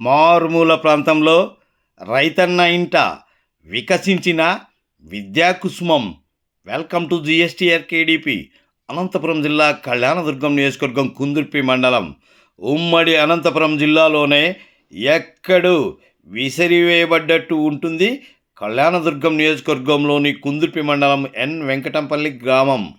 మారుమూల ప్రాంతంలో రైతన్న ఇంట వికసించిన విద్యాకుసుమం welcome to GSTR KDP Anantapuram జిల్లా కళ్యాణదుర్గం నియోజకవర్గం కుందుర్పి మండలం. ఉమ్మడి అనంతపురం జిల్లాలోనే ఎక్కడు విసిరివేయబడ్డట్టు ఉంటుంది కళ్యాణదుర్గం నియోజకవర్గంలోని కుందుర్పి మండలం ఎన్ వెంకటంపల్లి గ్రామం.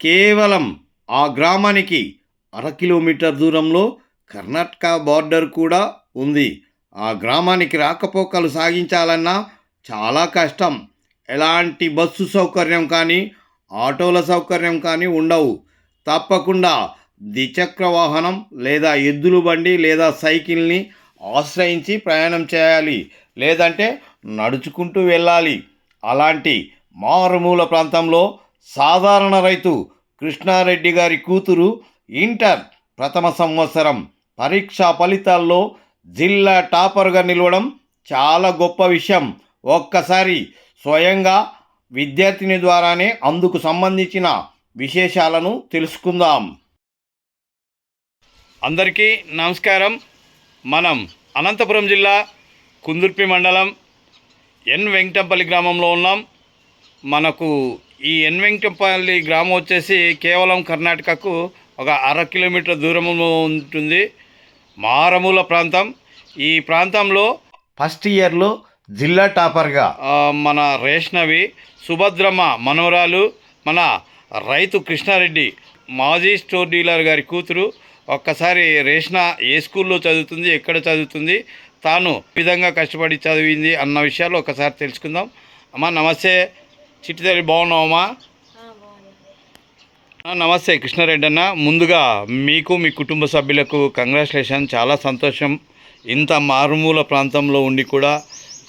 కేవలం ఆ గ్రామానికి అర కిలోమీటర్ దూరంలో కర్ణాటక బార్డర్ కూడా ఉంది. ఆ గ్రామానికి రాకపోకలు సాగించాలన్నా చాలా కష్టం. ఎలాంటి బస్సు సౌకర్యం కానీ ఆటోల సౌకర్యం కానీ ఉండవు. తప్పకుండా ద్విచక్ర వాహనం లేదా ఎద్దులు బండి లేదా సైకిల్ని ఆశ్రయించి ప్రయాణం చేయాలి. లేదంటే నడుచుకుంటూ వెళ్ళాలి. అలాంటి మారుమూల ప్రాంతంలో సాధారణ రైతు కృష్ణారెడ్డి గారి కూతురు ఇంటర్ ప్రథమ సంవత్సరం. పరీక్షా ఫలితాల్లో జిల్లా టాపర్గా నిలవడం చాలా గొప్ప విషయం. ఒక్కసారి స్వయంగా విద్యార్థిని ద్వారానే అందుకు సంబంధించిన విశేషాలను తెలుసుకుందాం. అందరికీ నమస్కారం. మనం అనంతపురం జిల్లా కుందుర్పి మండలం ఎన్ వెంకటంపల్లి గ్రామంలో ఉన్నాం. మనకు ఈ ఎన్ వెంకటంపల్లి గ్రామం వచ్చేసి కేవలం కర్ణాటకకు ఒక అర కిలోమీటర్ దూరంలో ఉంటుంది. మారమూల ప్రాంతం. ఈ ప్రాంతంలో ఫస్ట్ ఇయర్లో జిల్లా టాపర్గా మన రేష్నవి సుభద్రమ్మ మనవరాలు మన రైతు కృష్ణారెడ్డి మాజీ స్టోర్ డీలర్ గారి కూతురు. ఒక్కసారి రేష్న ఏ స్కూల్లో చదువుతుంది ఎక్కడ చదువుతుంది తాను విధంగా కష్టపడి చదివింది అన్న విషయాలు ఒకసారి తెలుసుకుందాం. అమ్మా నమస్తే. చిట్టితల్లి బాగున్నావమ్మా ఆ, నమస్తే కృష్ణారెడ్డి అన్న ముందుగా మీకు మీ కుటుంబ సభ్యులకు కంగ్రాచులేషన్. చాలా సంతోషం. ఇంత మారుమూల ప్రాంతంలో ఉండి కూడా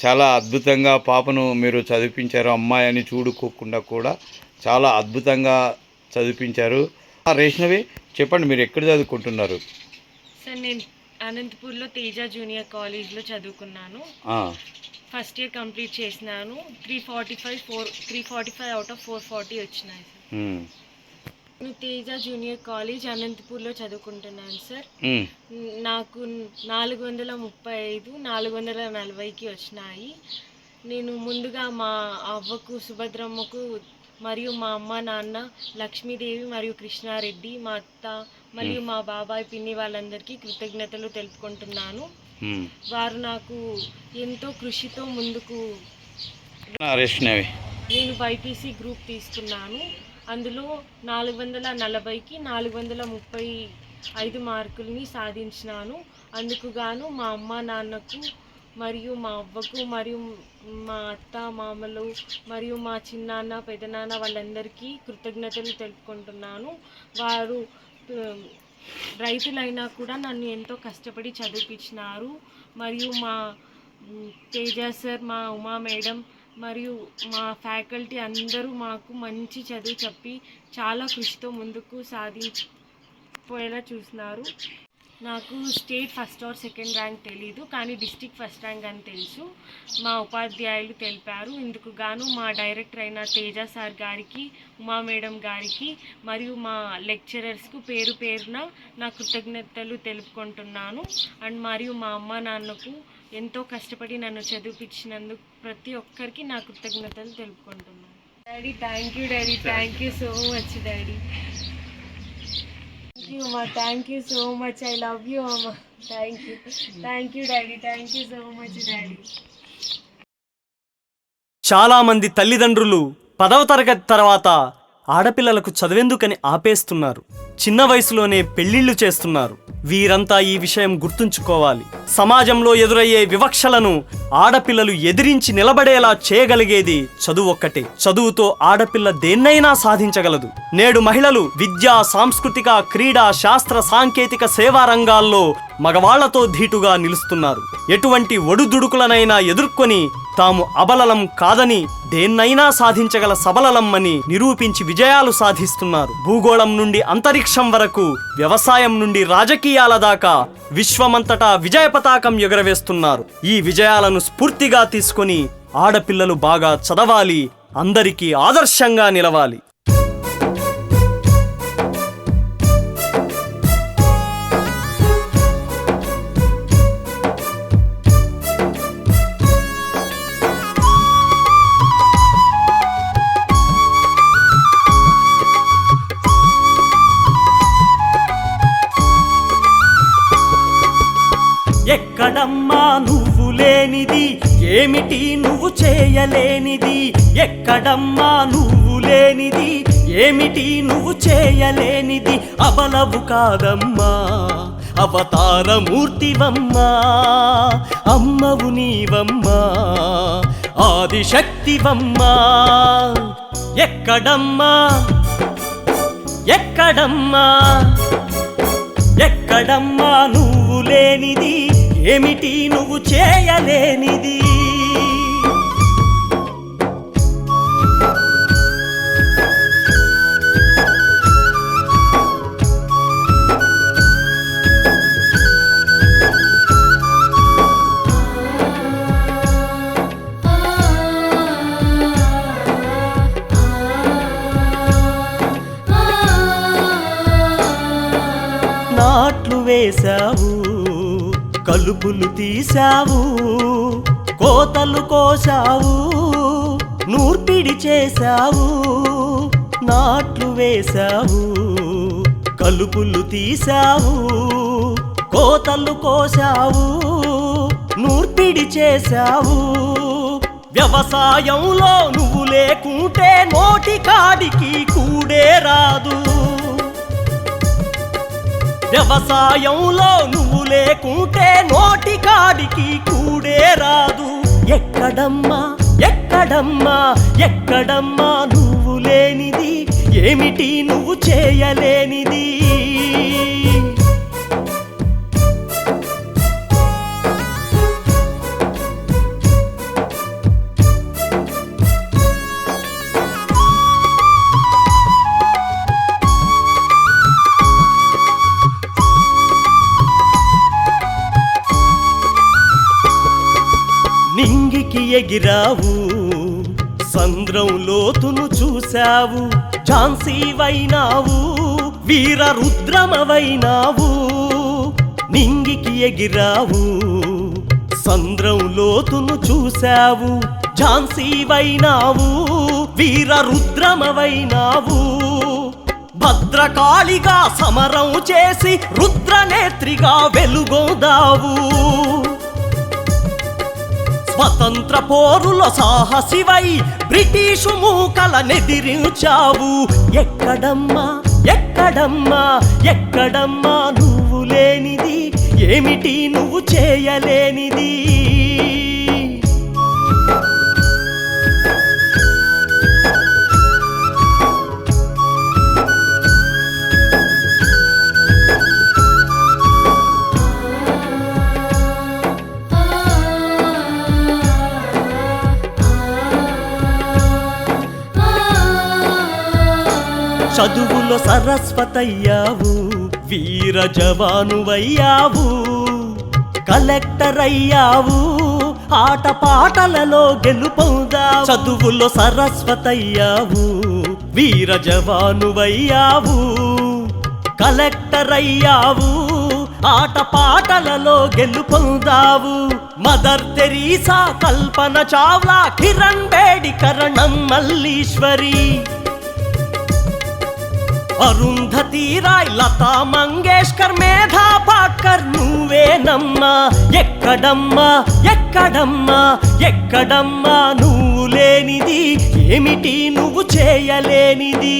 చాలా అద్భుతంగా పాపను మీరు చదివించారు. అమ్మాయి అని చూడుకోకుండా కూడా చాలా అద్భుతంగా చదివించారు. రేష్ణవి చెప్పండి మీరు ఎక్కడ చదువుకుంటున్నారు? సార్ నేను అనంతపూర్లో తేజ జూనియర్ కాలేజ్లో చదువుకున్నాను. ఫస్ట్ ఇయర్ కంప్లీట్ చేసినాను. Three forty five four three forty five out of four forty వచ్చినాయి సార్. తేజ జూనియర్ కాలేజ్ అనంతపూర్లో చదువుకుంటున్నాను సార్. నాకు నాలుగు వందల ముప్పై ఐదు నాలుగు వందల నలభైకి వచ్చినాయి. నేను ముందుగా మా అవ్వకు సుభద్రమ్మకు మరియు మా అమ్మ నాన్న లక్ష్మీదేవి మరియు కృష్ణారెడ్డి మా అత్త మరియు మా బాబాయ్ పిన్ని వాళ్ళందరికీ కృతజ్ఞతలు తెలుపుకుంటున్నాను. వారు నాకు ఎంతో కృషితో ముందుకు నేను బైపీసీ గ్రూప్ తీసుకున్నాను. అందులో నాలుగు వందల నలభైకి నాలుగు వందల ముప్పై ఐదు మార్కుల్ని సాధించినాను. అందుకు గాను మా అమ్మ నాన్నకు మరియు మా అవ్వకు మరియు మా అత్త మామలు మరియు మా చిన్నాన్న పెదనాన్న వాళ్ళందరికీ కృతజ్ఞతలు తెలుపుకుంటున్నాను. వారు రైతులైనా కూడా నన్ను ఎంతో కష్టపడి చదివించినారు మరియు మా తేజ సార్ మా ఉమా మేడం మరియు మా ఫ్యాకల్టీ అందరూ మాకు మంచి చదువు చెప్పి చాలా కృషితో ముందుకు సాధించిపోయేలా చూసినారు నాకు state first or second rank తెలీదు కానీ డిస్టిక్ ఫస్ట్ ర్యాంక్ అని తెలుసు. మా ఉపాధ్యాయులు తెలిపారు. ఇందుకు గాను మా డైరెక్టర్ అయిన తేజ సార్ గారికి ఉమా మేడం గారికి మరియు మా లెక్చరర్స్కు పేరు పేరున నా కృతజ్ఞతలు తెలుపుకుంటున్నాను. అండ్ మరియు మా అమ్మ నాన్నకు ఎంతో కష్టపడి నన్ను చదివిపించినందుకు ప్రతి ఒక్కరికి నా కృతజ్ఞతలు తెలుపుకుంటున్నాను. Daddy thank you daddy thank you so much daddy thank you అమ్మా thank you so much I love you అమ్మా thank you thank you daddy thank you so much daddy చాలామంది తల్లిదండ్రులు పదవ తరగతి తర్వాత ఆడపిల్లలకు చదివేందుకని ఆపేస్తున్నారు. చిన్న వయసులోనే పెళ్ళిళ్ళు చేస్తున్నారు. వీరంతా ఈ విషయం గుర్తుంచుకోవాలి. సమాజంలో ఎదురయ్యే వివక్షలను ఆడపిల్లలు ఎదిరించి నిలబడేలా చేయగలిగేది చదువు ఒక్కటే. చదువుతో ఆడపిల్ల దేన్నైనా సాధించగలదు. నేడు మహిళలు విద్యా సాంస్కృతిక క్రీడా శాస్త్ర సాంకేతిక సేవా రంగాల్లో మగవాళ్ళతో ధీటుగా నిలుస్తున్నారు. ఎటువంటి ఒడుదుడుకులనైనా ఎదుర్కొని తాము అబలలం కాదని దేన్నైనా సాధించగల సబలలమ్మని నిరూపించి విజయాలు సాధిస్తున్నారు. భూగోళం నుండి అంతరిక్షం వరకు వ్యవసాయం నుండి రాజకీయాల దాకా విశ్వమంతటా విజయ పతాకం ఎగురవేస్తున్నారు. ఈ విజయాలను స్ఫూర్తిగా తీసుకొని ఆడపిల్లలు బాగా చదవాలి అందరికీ ఆదర్శంగా నిలవాలి. ఏమిటి నువ్వు చేయలేనిది? ఎక్కడమ్మా నువ్వు లేనిది? ఏమిటి నువ్వు చేయలేనిది? అబలవు కాదమ్మా అవతారమూర్తివమ్మా అమ్మవు నీవమ్మా ఆదిశక్తివమ్మా. ఎక్కడమ్మా? ఎక్కడమ్మా? ఎక్కడమ్మా నువ్వు లేనిది? ఏమిటి నువ్వు చేయలేనిది? చేశావు కలుపులు తీశావు కోతలు కోసావు నూర్పిడి చేశావు నాట్లు వేశావు కలుపులు తీశావు కోతలు కోసావు నూర్పిడి చేశావు. వ్యవసాయంలో నువ్వు లేకుంటే నోటి కాడికి కూడే రాదు. వ్యవసాయంలో నువ్వు లేకుంటే నోటి కాడికి కూడే రాదు. ఎక్కడమ్మా ఎక్కడమ్మా ఎక్కడమ్మా నువ్వు లేనిది? ఏమిటి నువ్వు చేయలేనిది? ఎగిరావు సంద్రం లోతును చూశావు ఝాన్సీవైనావు వీర రుద్రమవైనావు నింగికి ఎగిరావు సంద్రం లోతును చూశావు ఝాన్సీవైనావు వీర రుద్రమవైనావు. భద్రకాళిగా సమరం చేసి రుద్రనేత్రిగా వెలుగోదావు. స్వతంత్ర పోరుల సాహసివై బ్రిటిషు మూకల నెదిరించావు. ఎక్కడమ్మా ఎక్కడమ్మా ఎక్కడమ్మా నువ్వు లేనిది? ఏమిటి నువ్వు చేయలేనిది? సరస్వతయ్యావు వీర జవానువయ్యావు కలెక్టర్ అయ్యావు ఆట పాటలలో గెలుపొందా చదువులో సరస్వతయ్యావు వీర జవానువయ్యావు కలెక్టర్ అయ్యావు ఆట పాటలలో గెలుపొందావు. Mother Teresa Kalpana Chawla Kiran Bedi Karnam Malleswari. Arundhati Roy Lata Mangeshkar Medha Patkar నువ్వేనమ్మా ఎక్కడమ్మా ఎక్కడమ్మా ఎక్కడమ్మా నువ్వు లేనిది ఏమిటి నువ్వు చేయలేనిది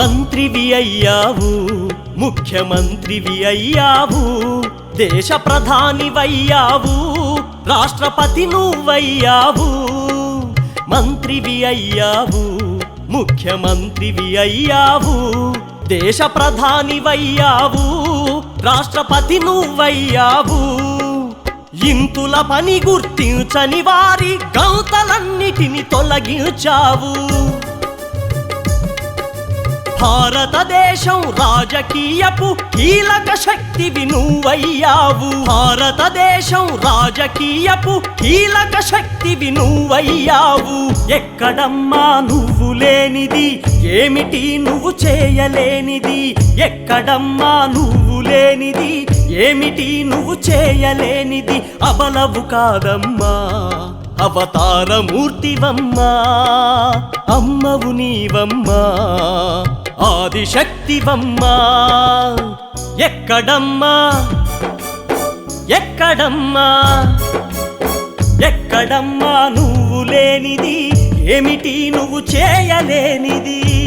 మంత్రివి అయ్యావు ముఖ్యమంత్రివి అయ్యావు దేశ ప్రధానివయ్యావు రాష్ట్రపతి నువ్వయ్యావు. మంత్రివి అయ్యావు ముఖ్యమంత్రివి అయ్యావు దేశ ప్రధానివయ్యావు రాష్ట్రపతి నువ్వయ్యావు. ఇంతుల పని గుర్తించని వారి గౌతలన్నిటిని తొలగించావు. భారతదేశం రాజకీయపు కీలక శక్తివి నువ్వయ్యావు భారతదేశం రాజకీయపు కీలక శక్తివి నువ్వయ్యావు ఎక్కడమ్మా నువ్వు లేనిది? ఏమిటి నువ్వు చేయలేనిది? ఎక్కడమ్మా నువ్వు లేనిది? ఏమిటి నువ్వు చేయలేనిది? అబలవు కాదమ్మా అవతారమూర్తివమ్మా అమ్మవు నీవమ్మా. ఆదిశక్తివమ్మా. ఎక్కడమ్మా? ఎక్కడమ్మా? ఎక్కడమ్మా నువ్వు లేనిది? ఏమిటి నువ్వు చేయలేనిది?